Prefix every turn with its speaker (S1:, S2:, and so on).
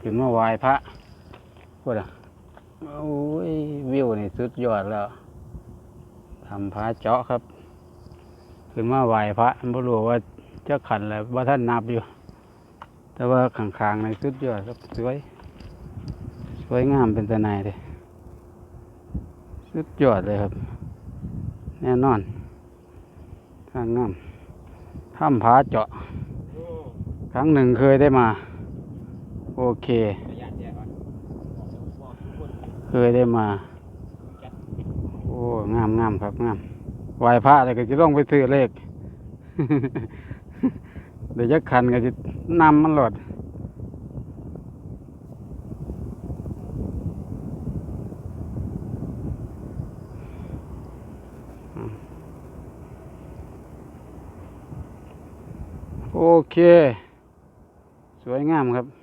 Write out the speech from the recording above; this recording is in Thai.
S1: ขึ้นมาไหว้พระพูดอะโอ้ยวิวนี่สุดยอดแล้วทำพระเจาะครับ ขึ้นมาไหว้พระไม่รู้ว่าจะขันแล้วว่าท่านนับอยู่ แต่ว่าข้างๆในสุดยอดครับสวย สวยงามเป็นตะนายเลยสุดยอดเลยครับ แน่นอนข้างงามถ้ำผาเจาะ ครั้งหนึ่งเคยได้มา โอเค เคยได้มา โอ้งามงามครับงามไหวพระแต่ก็จะต้องไปซื้อเลข เดี๋ยวจะคันก็จะนำมันหลดโอเค สวยงามครับ